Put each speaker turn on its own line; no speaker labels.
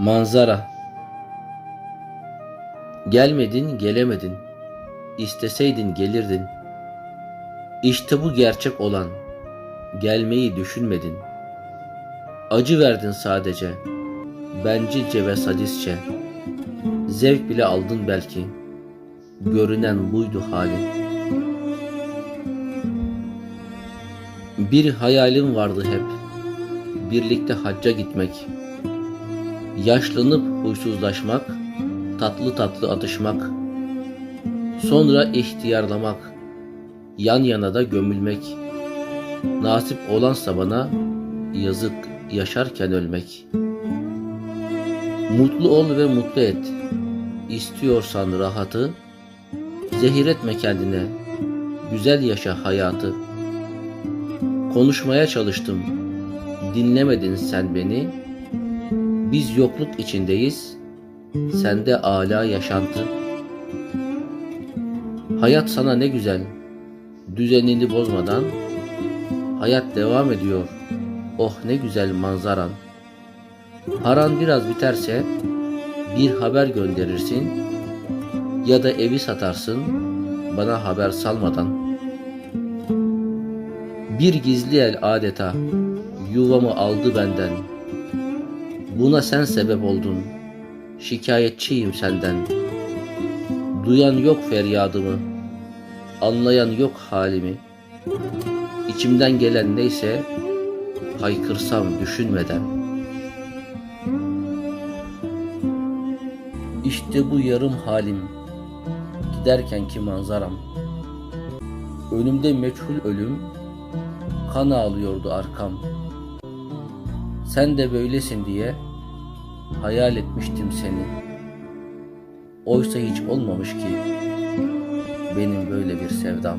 Manzara Gelmedin, gelemedin. İsteseydin gelirdin. İşte bu gerçek olan. Gelmeyi düşünmedin. Acı verdin sadece. Bencilce ve sadistçe. Zevk bile aldın belki. Görünen buydu halin. Bir hayalim vardı hep. Birlikte hacca gitmek. Yaşlanıp huysuzlaşmak, tatlı tatlı atışmak. Sonra ihtiyarlamak, yan yana da gömülmek. Nasip olansa bana yazık yaşarken ölmek. Mutlu ol ve mutlu et. İstiyorsan rahatı, zehir etme kendine. Güzel yaşa hayatı. Konuşmaya çalıştım. Dinlemedin sen beni. Biz yokluk içindeyiz. Sende âlâ yaşantı. Hayat sana ne güzel. Düzenini bozmadan hayat devam ediyor. Oh ne güzel manzaran. Paran biraz biterse bir haber gönderirsin ya da evi satarsın bana haber salmadan. Bir gizli el adeta yuvamı aldı benden. Buna sen sebep oldun. Şikayetçiyim senden. Duyan yok feryadımı. Anlayan yok halimi. İçimden gelen neyse haykırsam düşünmeden. İşte bu yarım halim. Giderkenki manzaram. Önümde meçhul ölüm, kan ağlıyordu arkam. Sen de böylesin diye hayal etmiştim seni. Oysa hiç olmamış ki benim böyle bir sevdam.